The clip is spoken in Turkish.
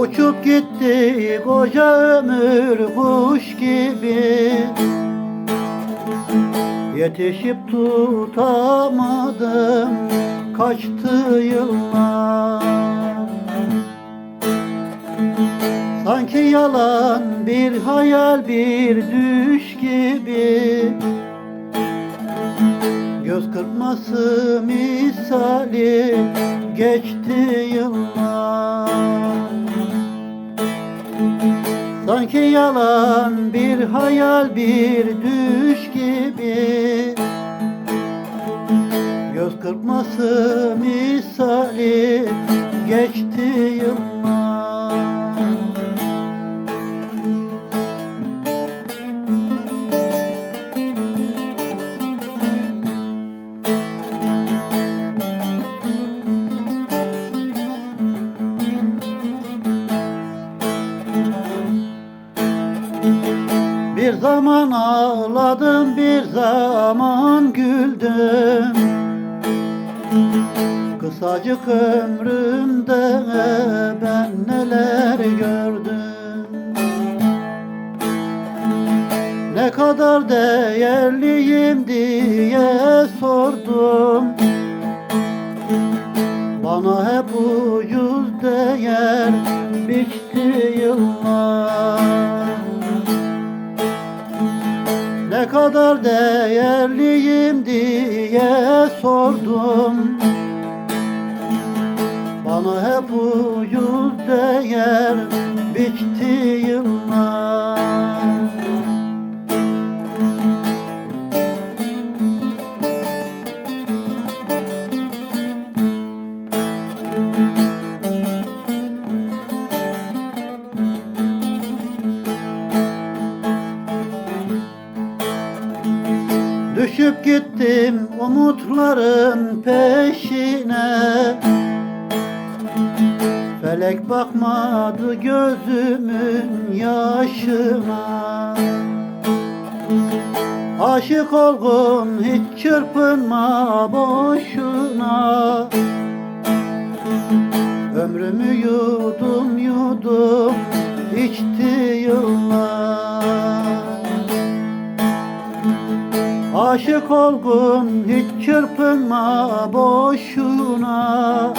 Uçup gitti koca ömür kuş gibi. Yetişip tutamadım kaçtı yıllar. Sanki yalan bir hayal bir düş gibi. Göz kırpması misali geçti yıllar Sanki yalan bir hayal bir düş gibi. Göz kırpması misali geçti yıllar zaman ağladım, bir zaman güldüm. Kısacık ömrümde ben neler gördüm. Ne kadar değerliyim diye sordum. Bana hep ucuz değer biçti yıllar kadar değerliyim diye sordum. Bana hep ucuz değer biçti yıllar Düşüp gittim umutların peşine. Felek bakmadı gözümün yaşına. Aşık olgun hiç çırpınma boşuna. Ömrümü yudum yudum içti yıllar Aşık olgun hiç çırpınma boşuna